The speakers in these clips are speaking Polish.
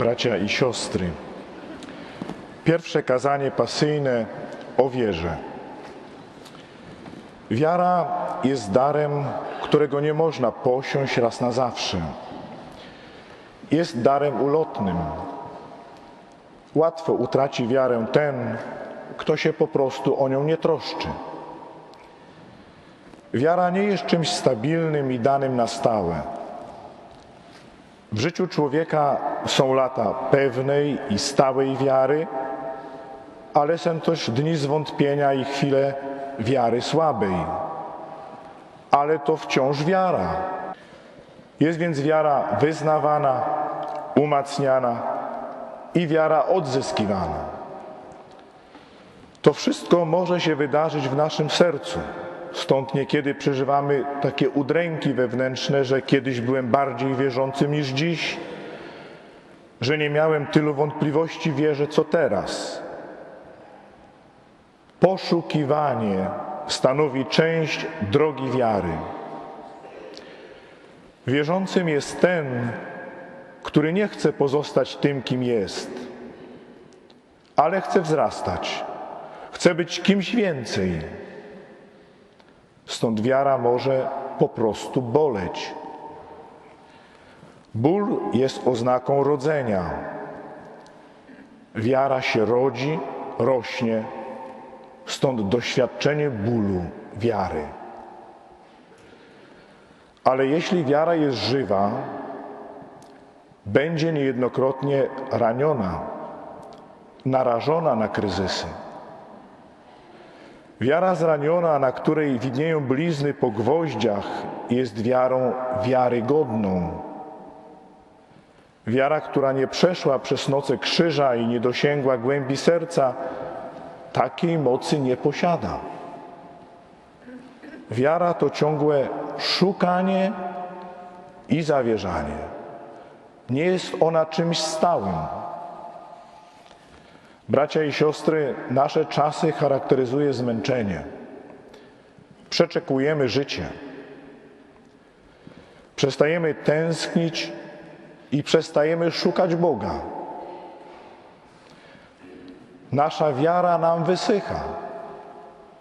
bracia i siostry. Pierwsze kazanie pasyjne o wierze. Wiara jest darem, którego nie można posiąść raz na zawsze. Jest darem ulotnym. Łatwo utraci wiarę ten, kto się po prostu o nią nie troszczy. Wiara nie jest czymś stabilnym i danym na stałe. W życiu człowieka są lata pewnej i stałej wiary, ale są też dni zwątpienia i chwile wiary słabej. Ale to wciąż wiara. Jest więc wiara wyznawana, umacniana i wiara odzyskiwana. To wszystko może się wydarzyć w naszym sercu. Stąd niekiedy przeżywamy takie udręki wewnętrzne, że kiedyś byłem bardziej wierzącym niż dziś, że nie miałem tylu wątpliwości w wierze co teraz. Poszukiwanie stanowi część drogi wiary. Wierzącym jest ten, który nie chce pozostać tym, kim jest, ale chce wzrastać, chce być kimś więcej. Stąd wiara może po prostu boleć. Ból jest oznaką rodzenia. Wiara się rodzi, rośnie, stąd doświadczenie bólu wiary. Ale jeśli wiara jest żywa, będzie niejednokrotnie raniona, narażona na kryzysy. Wiara zraniona, na której widnieją blizny po gwoździach, jest wiarą wiarygodną. Wiara, która nie przeszła przez noce krzyża i nie dosięgła głębi serca, takiej mocy nie posiada. Wiara to ciągłe szukanie i zawierzanie. Nie jest ona czymś stałym. Bracia i siostry, nasze czasy charakteryzuje zmęczenie. Przeczekujemy życie. Przestajemy tęsknić i przestajemy szukać Boga. Nasza wiara nam wysycha.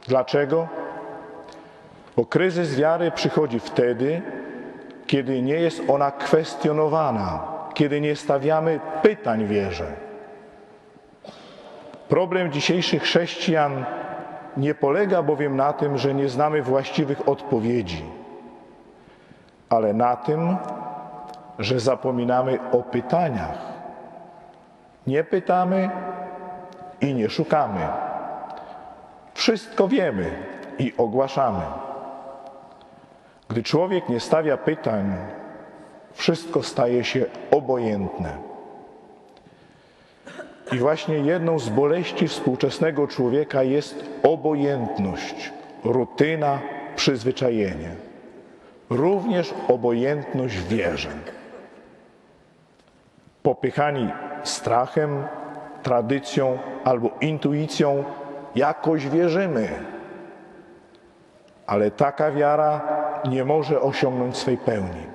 Dlaczego? Bo kryzys wiary przychodzi wtedy, kiedy nie jest ona kwestionowana, kiedy nie stawiamy pytań wierze. Problem dzisiejszych chrześcijan nie polega bowiem na tym, że nie znamy właściwych odpowiedzi, ale na tym, że zapominamy o pytaniach. Nie pytamy i nie szukamy. Wszystko wiemy i ogłaszamy. Gdy człowiek nie stawia pytań, wszystko staje się obojętne. I właśnie jedną z boleści współczesnego człowieka jest obojętność, rutyna, przyzwyczajenie. Również obojętność w wierze. Popychani strachem, tradycją albo intuicją, jakoś wierzymy. Ale taka wiara nie może osiągnąć swej pełni.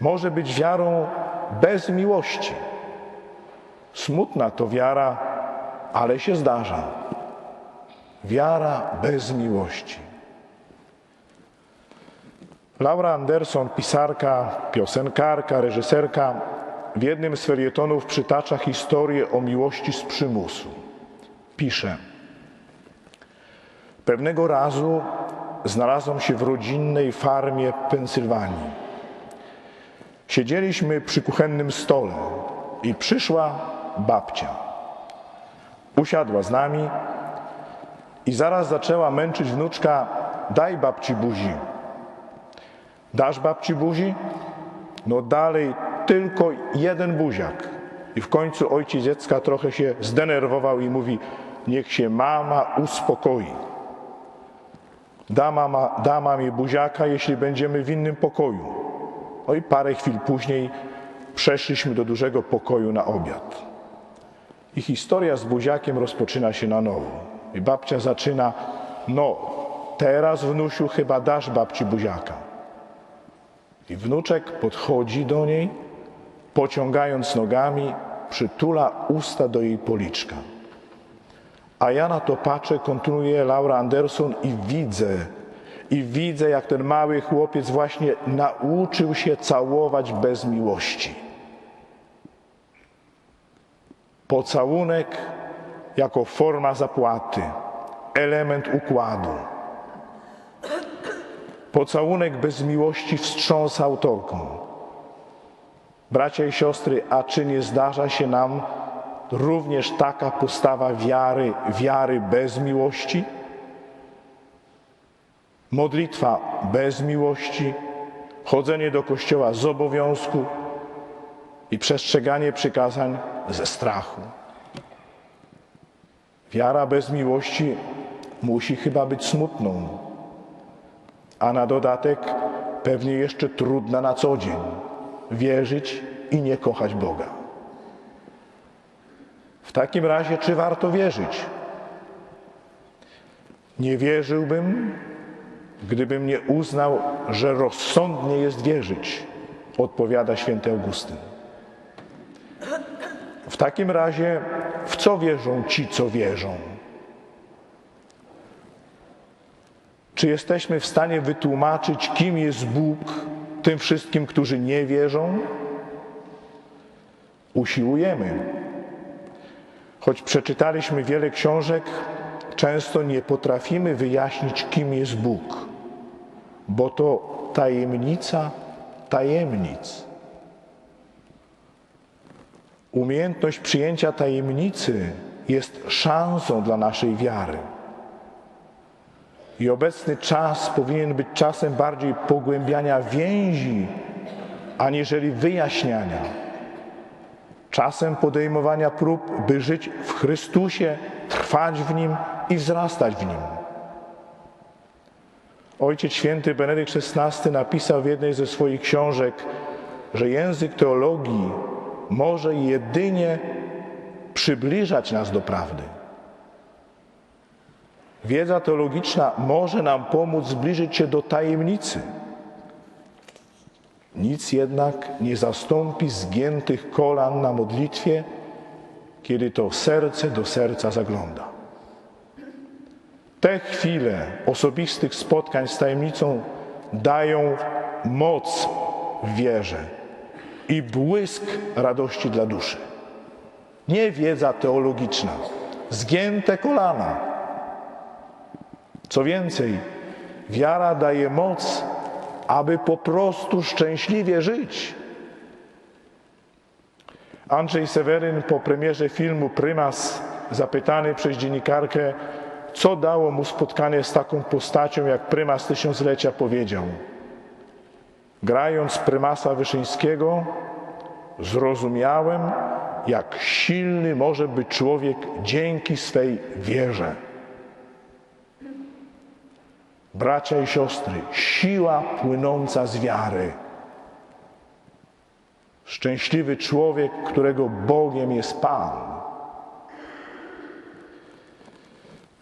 Może być wiarą bez miłości. Smutna to wiara, ale się zdarza. Wiara bez miłości. Laura Anderson, pisarka, piosenkarka, reżyserka, w jednym z felietonów przytacza historię o miłości z przymusu. Pisze: Pewnego razu znalazłam się w rodzinnej farmie Pensylwanii. Siedzieliśmy przy kuchennym stole i przyszła babcia. Usiadła z nami i zaraz zaczęła męczyć wnuczka: Daj babci buzi. Dasz babci buzi? No dalej tylko jeden buziak. I w końcu ojciec dziecka trochę się zdenerwował i mówi: Niech się mama uspokoi. Da, mama, da mamie buziaka, jeśli będziemy w innym pokoju. No i parę chwil później przeszliśmy do dużego pokoju na obiad. I historia z buziakiem rozpoczyna się na nowo. I babcia zaczyna: No, teraz wnusiu chyba dasz babci buziaka. I wnuczek podchodzi do niej pociągając nogami, przytula usta do jej policzka. A ja na to patrzę, kontynuuje Laura Anderson i widzę, i widzę, jak ten mały chłopiec właśnie nauczył się całować bez miłości. Pocałunek jako forma zapłaty, element układu. Pocałunek bez miłości wstrząsa autorką. Bracia i siostry, a czy nie zdarza się nam również taka postawa wiary, wiary bez miłości? Modlitwa bez miłości, chodzenie do kościoła z obowiązku i przestrzeganie przykazań ze strachu. Wiara bez miłości musi chyba być smutną, a na dodatek pewnie jeszcze trudna na co dzień wierzyć i nie kochać Boga. W takim razie, czy warto wierzyć? Nie wierzyłbym, gdybym nie uznał, że rozsądnie jest wierzyć, odpowiada święty Augustyn. W takim razie, w co wierzą ci, co wierzą? Czy jesteśmy w stanie wytłumaczyć, kim jest Bóg tym wszystkim, którzy nie wierzą? Usiłujemy. Choć przeczytaliśmy wiele książek, często nie potrafimy wyjaśnić, kim jest Bóg, bo to tajemnica tajemnic. Umiejętność przyjęcia tajemnicy jest szansą dla naszej wiary. I obecny czas powinien być czasem bardziej pogłębiania więzi, aniżeli wyjaśniania. Czasem podejmowania prób, by żyć w Chrystusie, trwać w Nim i wzrastać w Nim. Ojciec święty Benedykt XVI napisał w jednej ze swoich książek, że język teologii może jedynie przybliżać nas do prawdy. Wiedza teologiczna może nam pomóc zbliżyć się do tajemnicy. Nic jednak nie zastąpi zgiętych kolan na modlitwie, kiedy to serce do serca zagląda. Te chwile osobistych spotkań z tajemnicą dają moc w wierze i błysk radości dla duszy. Nie wiedza teologiczna, zgięte kolana. Co więcej, wiara daje moc, aby po prostu szczęśliwie żyć. Andrzej Seweryn po premierze filmu Prymas, zapytany przez dziennikarkę, co dało mu spotkanie z taką postacią jak prymas tysiąclecia, powiedział: Grając prymasa Wyszyńskiego, zrozumiałem, jak silny może być człowiek dzięki swej wierze. Bracia i siostry, siła płynąca z wiary. Szczęśliwy człowiek, którego Bogiem jest Pan.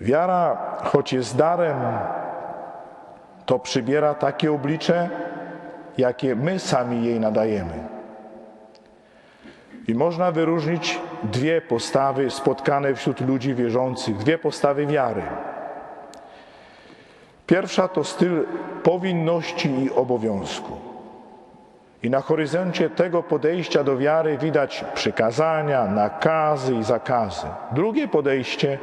Wiara, choć jest darem, to przybiera takie oblicze, jakie my sami jej nadajemy. I można wyróżnić dwie postawy spotkane wśród ludzi wierzących, dwie postawy wiary. Pierwsza to styl powinności i obowiązku. I na horyzoncie tego podejścia do wiary widać przykazania, nakazy i zakazy. Drugie podejście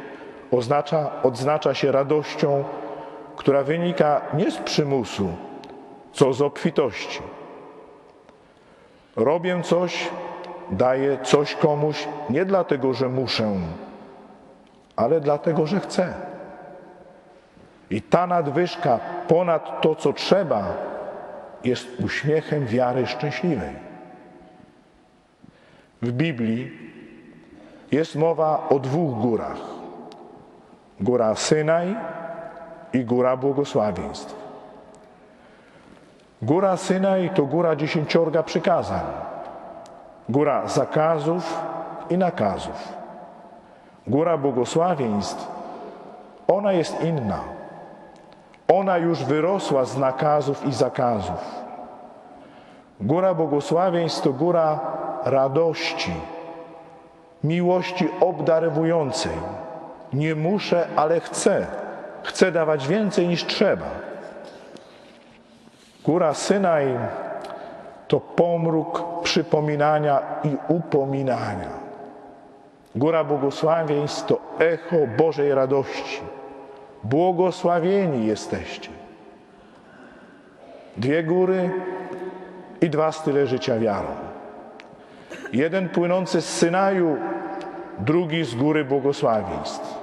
oznacza, odznacza się radością, która wynika nie z przymusu, co z obfitości. Robię coś, daję coś komuś nie dlatego, że muszę, ale dlatego, że chcę. I ta nadwyżka ponad to, co trzeba, jest uśmiechem wiary szczęśliwej. W Biblii jest mowa o dwóch górach: góra Synaj i góra błogosławieństw. Góra Synaj to góra dziesięciorga przykazań, góra zakazów i nakazów. Góra błogosławieństw, ona jest inna. Ona już wyrosła z nakazów i zakazów. Góra błogosławieństw to góra radości, miłości obdarowującej. Nie muszę, ale chcę. Chcę dawać więcej niż trzeba. Góra Synaj to pomruk przypominania i upominania. Góra błogosławieństw to echo Bożej radości. Błogosławieni jesteście. Dwie góry i dwa style życia wiarą. Jeden płynący z Synaju, drugi z góry błogosławieństw.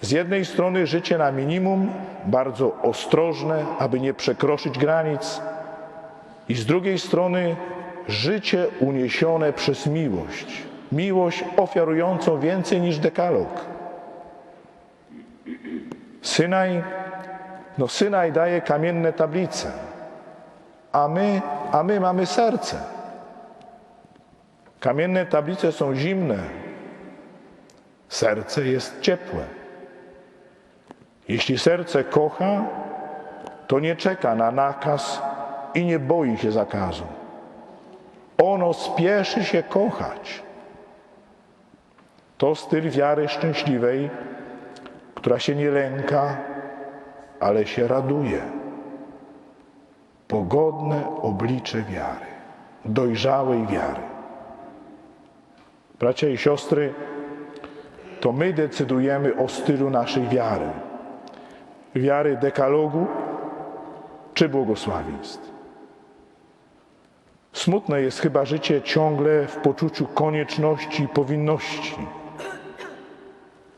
Z jednej strony życie na minimum, bardzo ostrożne, aby nie przekroczyć granic, i z drugiej strony życie uniesione przez miłość. Miłość ofiarującą więcej niż dekalog. Synaj, no Synaj daje kamienne tablice, a my, a my mamy serce. Kamienne tablice są zimne, serce jest ciepłe. Jeśli serce kocha, to nie czeka na nakaz i nie boi się zakazu. Ono spieszy się kochać. To styl wiary szczęśliwej, która się nie lęka, ale się raduje. Pogodne oblicze wiary, dojrzałej wiary. Bracia i siostry, to my decydujemy o stylu naszej wiary. Wiary dekalogu czy błogosławieństw. Smutne jest chyba życie ciągle w poczuciu konieczności i powinności.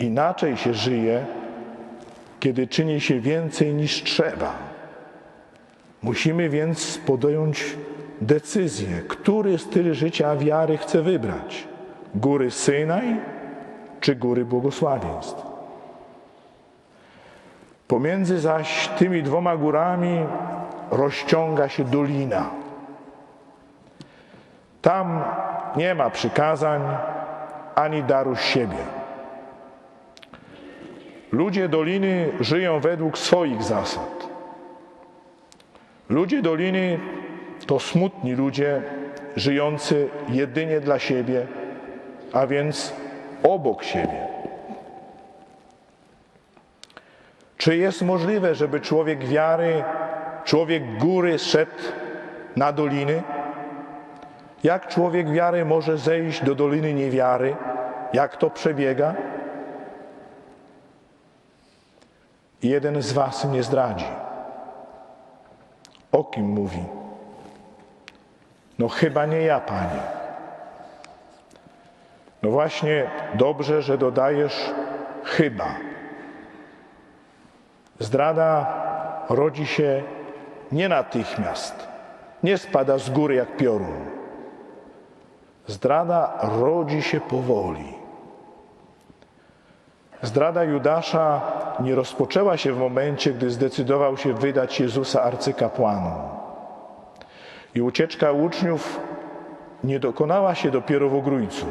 Inaczej się żyje, kiedy czyni się więcej niż trzeba. Musimy więc podjąć decyzję, który styl życia wiary chce wybrać: góry Synaj czy góry błogosławieństw. Pomiędzy zaś tymi dwoma górami rozciąga się dolina. Tam nie ma przykazań ani daru siebie. Ludzie doliny żyją według swoich zasad. Ludzie doliny to smutni ludzie żyjący jedynie dla siebie, a więc obok siebie. Czy jest możliwe, żeby człowiek wiary, człowiek góry szedł na doliny? Jak człowiek wiary może zejść do doliny niewiary? Jak to przebiega? Jeden z was nie zdradzi. O kim mówi? No chyba nie ja, panie. No właśnie, dobrze, że dodajesz chyba. Zdrada rodzi się nie natychmiast, nie spada z góry jak piorun. Zdrada rodzi się powoli. Zdrada Judasza nie rozpoczęła się w momencie, gdy zdecydował się wydać Jezusa arcykapłanom. I ucieczka uczniów nie dokonała się dopiero w ogrójcu.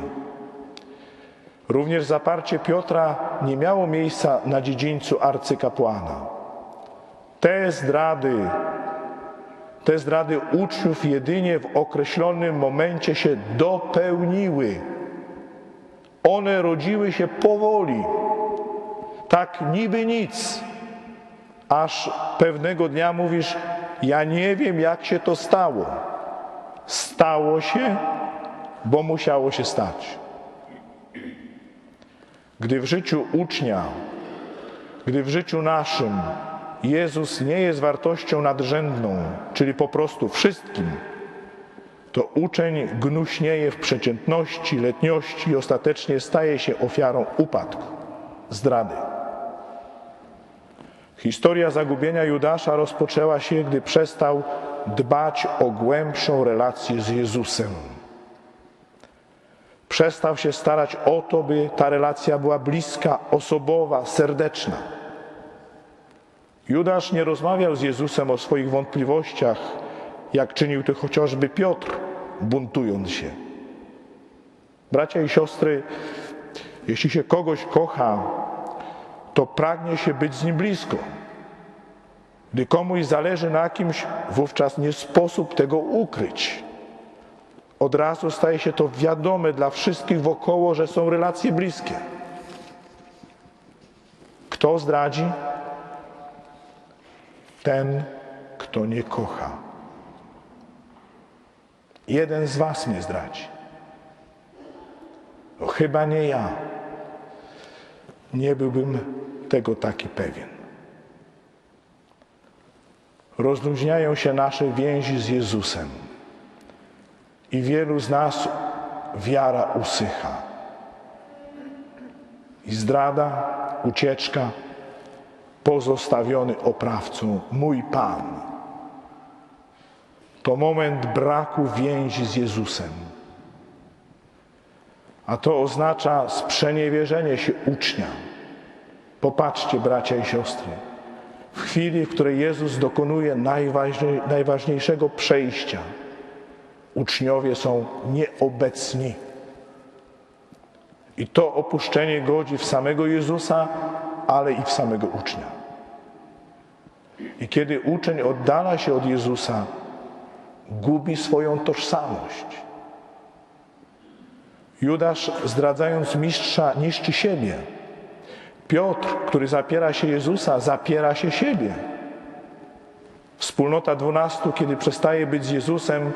Również zaparcie Piotra nie miało miejsca na dziedzińcu arcykapłana. Te zdrady, te zdrady uczniów jedynie w określonym momencie się dopełniły. One rodziły się powoli, tak niby nic, aż pewnego dnia mówisz: Ja nie wiem, jak się to stało. Stało się, bo musiało się stać. Gdy w życiu ucznia, gdy w życiu naszym Jezus nie jest wartością nadrzędną, czyli po prostu wszystkim, to uczeń gnuśnieje w przeciętności, letniości i ostatecznie staje się ofiarą upadku, zdrady. Historia zagubienia Judasza rozpoczęła się, gdy przestał dbać o głębszą relację z Jezusem. Przestał się starać o to, by ta relacja była bliska, osobowa, serdeczna. Judasz nie rozmawiał z Jezusem o swoich wątpliwościach, jak czynił to chociażby Piotr, buntując się. Bracia i siostry, jeśli się kogoś kocha, to pragnie się być z nim blisko. Gdy komuś zależy na kimś, wówczas nie sposób tego ukryć. od razu staje się to wiadome dla wszystkich wokoło, że są relacje bliskie. Kto zdradzi? Ten, kto nie kocha. Jeden z was mnie zdradzi. No, chyba nie ja. Nie byłbym tego taki pewien. Rozluźniają się nasze więzi z Jezusem i wielu z nas wiara usycha. I zdrada, ucieczka, pozostawiony oprawcą, mój Pan. To moment braku więzi z Jezusem. A to oznacza sprzeniewierzenie się ucznia. Popatrzcie, bracia i siostry, w chwili, w której Jezus dokonuje najważniej, najważniejszego przejścia, uczniowie są nieobecni. I to opuszczenie godzi w samego Jezusa, ale i w samego ucznia. I kiedy uczeń oddala się od Jezusa, gubi swoją tożsamość. Judasz, zdradzając mistrza, niszczy siebie. Piotr, który zapiera się Jezusa, zapiera się siebie. Wspólnota dwunastu, kiedy przestaje być z Jezusem,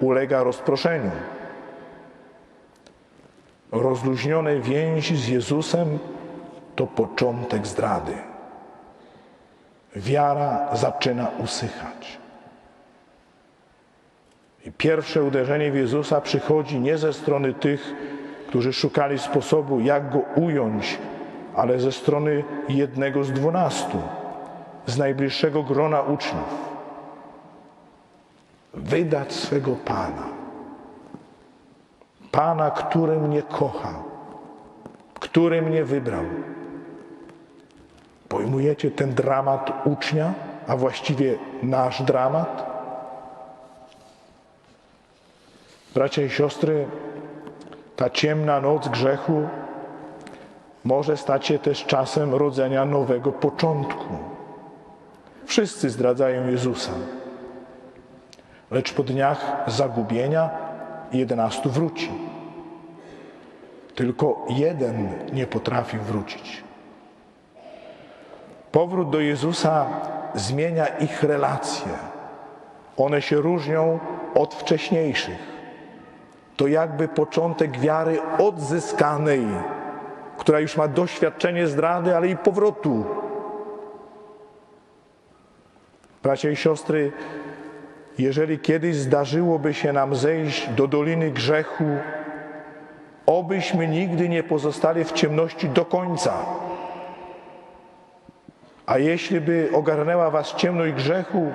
ulega rozproszeniu. Rozluźnione więzi z Jezusem to początek zdrady. Wiara zaczyna usychać. I pierwsze uderzenie w Jezusa przychodzi nie ze strony tych, którzy szukali sposobu, jak go ująć, ale ze strony jednego z dwunastu, z najbliższego grona uczniów. Wydać swego Pana. Pana, który mnie kocha, który mnie wybrał. Pojmujecie ten dramat ucznia, a właściwie nasz dramat? Bracia i siostry, ta ciemna noc grzechu może stać się też czasem rodzenia nowego początku. Wszyscy zdradzają Jezusa, lecz po dniach zagubienia jedenastu wróci. Tylko jeden nie potrafił wrócić. Powrót do Jezusa zmienia ich relacje. One się różnią od wcześniejszych. To jakby początek wiary odzyskanej, która już ma doświadczenie zdrady, ale i powrotu. Bracia i siostry, jeżeli kiedyś zdarzyłoby się nam zejść do doliny grzechu, obyśmy nigdy nie pozostali w ciemności do końca. A jeśli by ogarnęła was ciemność grzechu,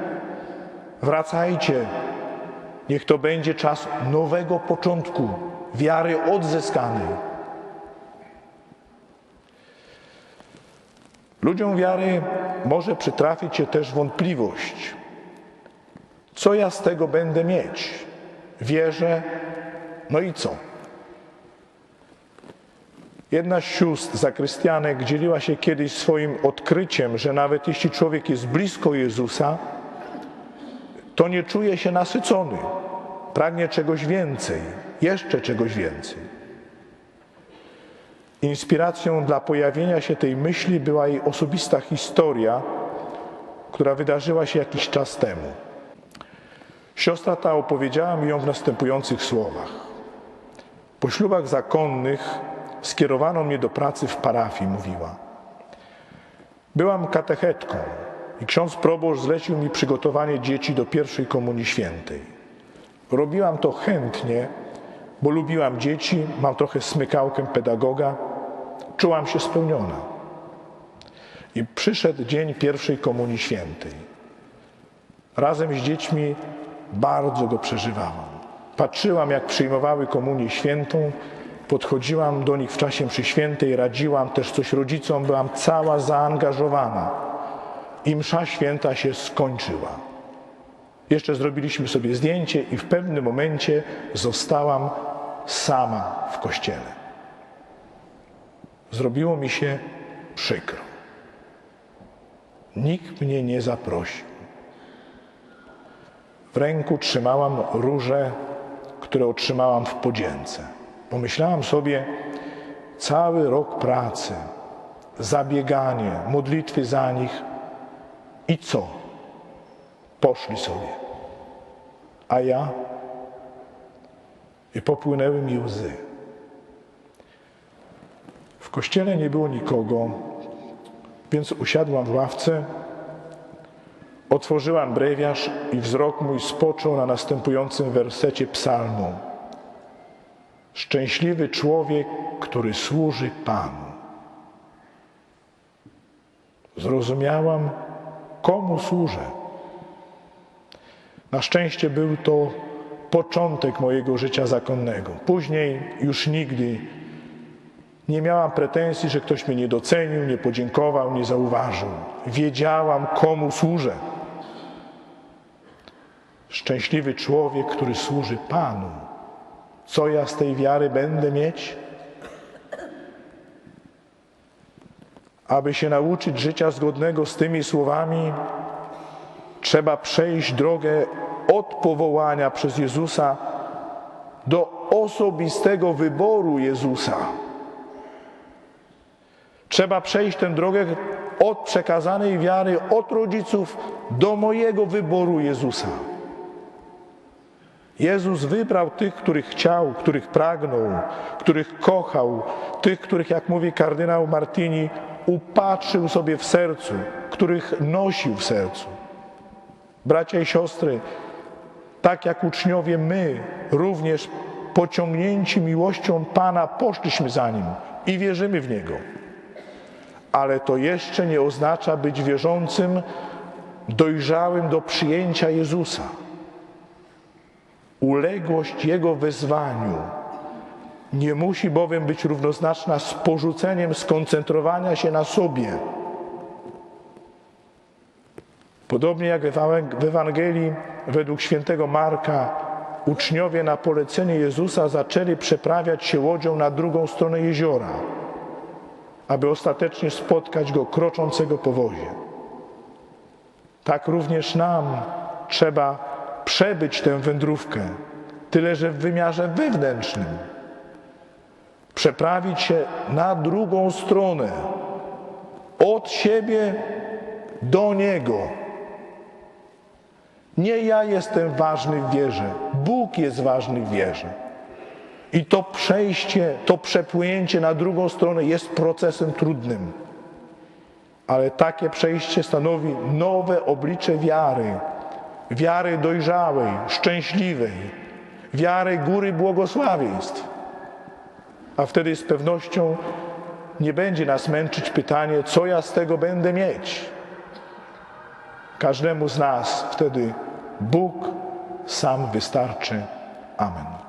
wracajcie. Niech to będzie czas nowego początku, wiary odzyskanej. Ludziom wiary może przytrafić się też wątpliwość. Co ja z tego będę mieć? Wierzę, no i co? Jedna z sióstr zakrystianek dzieliła się kiedyś swoim odkryciem, że nawet jeśli człowiek jest blisko Jezusa, to nie czuje się nasycony. Pragnie czegoś więcej, jeszcze czegoś więcej. Inspiracją dla pojawienia się tej myśli była jej osobista historia, która wydarzyła się jakiś czas temu. Siostra ta opowiedziała mi ją w następujących słowach. Po ślubach zakonnych skierowano mnie do pracy w parafii, mówiła. Byłam katechetką i ksiądz proboszcz zlecił mi przygotowanie dzieci do pierwszej komunii świętej. Robiłam to chętnie, bo lubiłam dzieci, mam trochę smykałkę pedagoga, czułam się spełniona. I przyszedł dzień pierwszej komunii świętej. Razem z dziećmi bardzo go przeżywałam. Patrzyłam, jak przyjmowały komunię świętą, podchodziłam do nich w czasie mszy świętej, radziłam też coś rodzicom, byłam cała zaangażowana. I msza święta się skończyła. Jeszcze zrobiliśmy sobie zdjęcie i w pewnym momencie zostałam sama w kościele. Zrobiło mi się przykro. Nikt mnie nie zaprosił. W ręku trzymałam różę, które otrzymałam w podzięce. Pomyślałam sobie, cały rok pracy, zabieganie, modlitwy za nich i co? Poszli sobie. A ja? I popłynęły mi łzy. W kościele nie było nikogo, więc usiadłam w ławce, otworzyłam brewiarz i wzrok mój spoczął na następującym wersecie psalmu. Szczęśliwy człowiek, który służy Panu. Zrozumiałam, komu służę. Na szczęście był to początek mojego życia zakonnego. Później już nigdy nie miałam pretensji, że ktoś mnie nie docenił, nie podziękował, nie zauważył. Wiedziałam, komu służę. Szczęśliwy człowiek, który służy Panu. Co ja z tej wiary będę mieć? Aby się nauczyć życia zgodnego z tymi słowami, trzeba przejść drogę od powołania przez Jezusa do osobistego wyboru Jezusa. Trzeba przejść tę drogę od przekazanej wiary od rodziców do mojego wyboru Jezusa. Jezus wybrał tych, których chciał, których pragnął, których kochał, tych, których, jak mówi kardynał Martini, upatrzył sobie w sercu, których nosił w sercu. Bracia i siostry, tak jak uczniowie, my również pociągnięci miłością Pana poszliśmy za Nim i wierzymy w Niego. Ale to jeszcze nie oznacza być wierzącym, dojrzałym do przyjęcia Jezusa. Uległość Jego wezwaniu nie musi bowiem być równoznaczna z porzuceniem skoncentrowania się na sobie. Podobnie jak w Ewangelii według świętego Marka, uczniowie na polecenie Jezusa zaczęli przeprawiać się łodzią na drugą stronę jeziora, aby ostatecznie spotkać Go kroczącego po wozie. Tak również nam trzeba przebyć tę wędrówkę, tyle że w wymiarze wewnętrznym. Przeprawić się na drugą stronę, od siebie do Niego. Nie ja jestem ważny w wierze, Bóg jest ważny w wierze. I to przejście, to przepłynięcie na drugą stronę jest procesem trudnym. Ale takie przejście stanowi nowe oblicze wiary, wiary dojrzałej, szczęśliwej, wiary góry błogosławieństw. A wtedy z pewnością nie będzie nas męczyć pytanie, co ja z tego będę mieć. Każdemu z nas wtedy Bóg sam wystarczy. Amen.